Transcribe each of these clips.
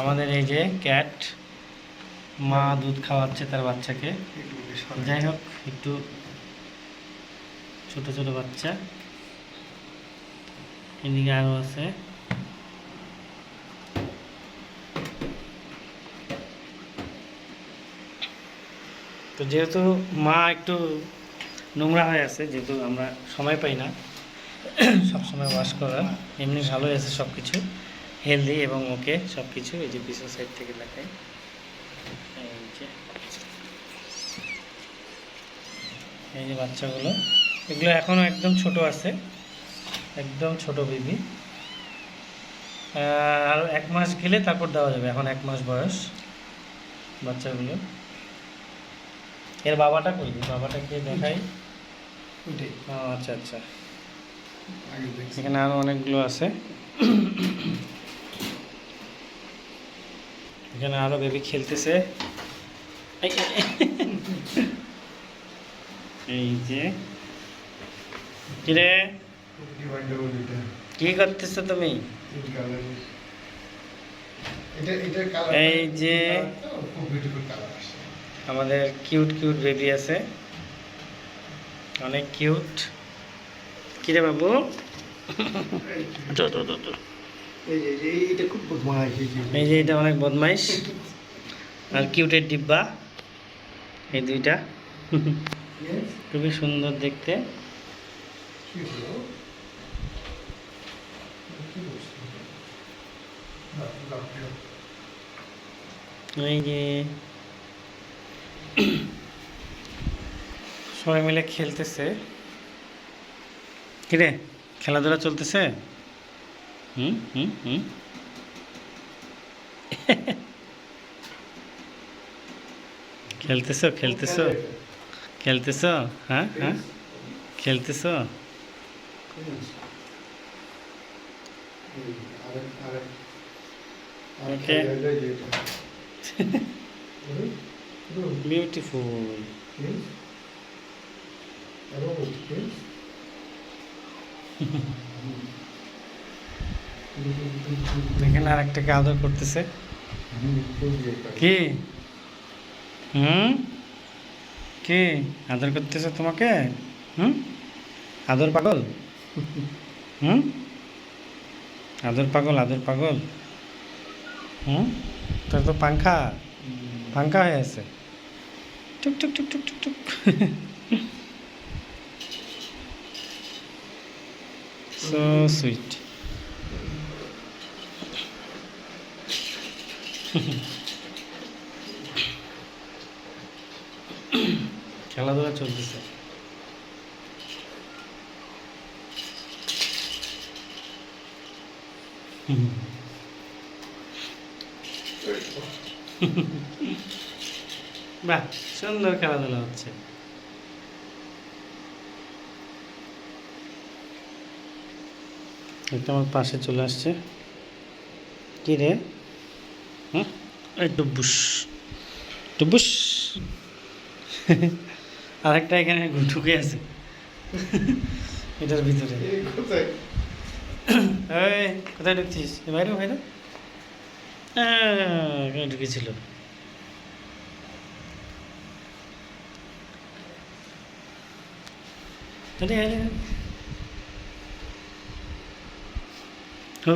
আমাদের এই যে ক্যাট, মা দুধ খাওয়াচ্ছে তার বাচ্চাকে। যাই হোক, একটু ছোট ছোট বাচ্চা। এদিকে আরও আছে। তো যেহেতু মা একটু নোংরা হয়ে আছে, যেহেতু আমরা সময় পাই না সব সময় ওয়াশ করার, এমনি ভালোই আছে সব কিছু হেলদি এবং ওকে সব কিছু এই যে পিছন সাইড থেকে দেখাই। এই যে। এই যে বাচ্চাগুলো এগুলো এখনও একদম ছোট আছে। একদম ছোট বেবি আর এক মাস গেলে তারপর দেওয়া যাবে এখন এক মাস বয়স বাচ্চাগুলো। এর বাবাটা কই? বাবাটাকে দেখাই। আচ্ছা আচ্ছা। এখানে আরও অনেকগুলো আছে। এখানে আরও বেবি খেলতেছে। এই, যে। কিরে? কি করতেছো তুমি? এই যে আমাদের কিউট কিউট বেবি আছে। অনেক কিউট। কিরে বাবু। এই যে এটা অনেক বদমাইশ। আর কিউটের ডিব্বা এই দুইটা। খুবই সুন্দর দেখতে। এই যে সবাই মিলে খেলতেছে। কিরে খেলাধুলা চলতেছে? হুম হুম হুম খেলতেছো খেলতেছো। খেলতেছো? হ্যাঁ? হ্যাঁ? খেলতেছো? এই, আরেক আরেক Okay. আরেক খেলা, এই যে এটা। Hmm, hmm, beautiful yes. আরও আরেকটাকে আদর করতেছে। কি? হুম? কি? আদর করতেছে তোমাকে? হুম? আদর পাগল? হুম? আদর পাগল আদর পাগল। হুম? তোর তো পাংখা। পাংখা হয়ে আছে। টুক টুক টুক টুক টুক টুক। সো সুইট খেলাধুলা চলতেছে। বাহ সুন্দর খেলাধুলা হচ্ছে। একটা আমার পাশে চলে আসছে। কি রে? হুম? এই ডুবুস ডুবুস আরেকটা এখানে ঢুকে আছে। এটার ভিতরে। এই কোথায়? ঢুকছিস? বাইরে বাইরে। এখানে ঢুকেছিল।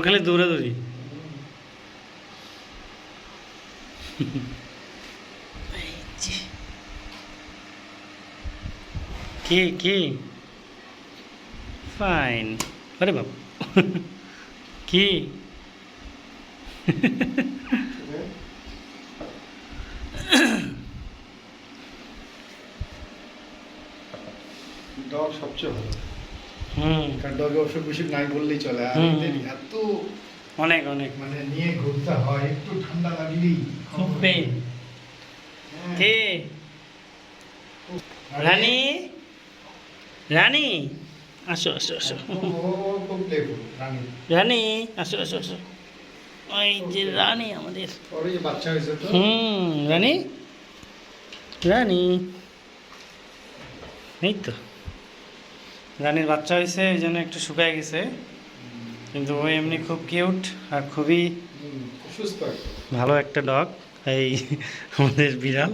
খালি দৌড়াদৌড়ি এই যে। কি কি? ফাইন আরে বাবু। কি? ডগ সবচেয়ে ভালো। হুম। কারণ ডগে অসুখ বিসুখ নাই বললেই চলে আর এত অনেক অনেক। মানে নিয়ে ঘুরতে হয় একটু ঠান্ডা লাগলেই খুব পেন হ্যাঁ। কে? রানী? রানী? আসো আসো আসো। রানী। আসো আসো আসো। ওই যে রানী আমাদের। হুম রানী? রানী? এই তো। রানীর বাচ্চা হয়েছে এই জন্য একটু শুকায় গেছে। কিন্তু ও এমনি খুব কিউট আর খুবই ভালো একটা ডগ এই আমাদের বিড়াল।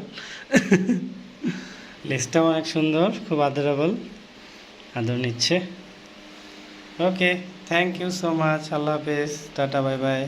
লেসটাও অনেক সুন্দর, খুব আদরাবল আদর নিচ্ছে। Okay thank you so much আল্লাহ হাফেজ, টাটা বাই বাই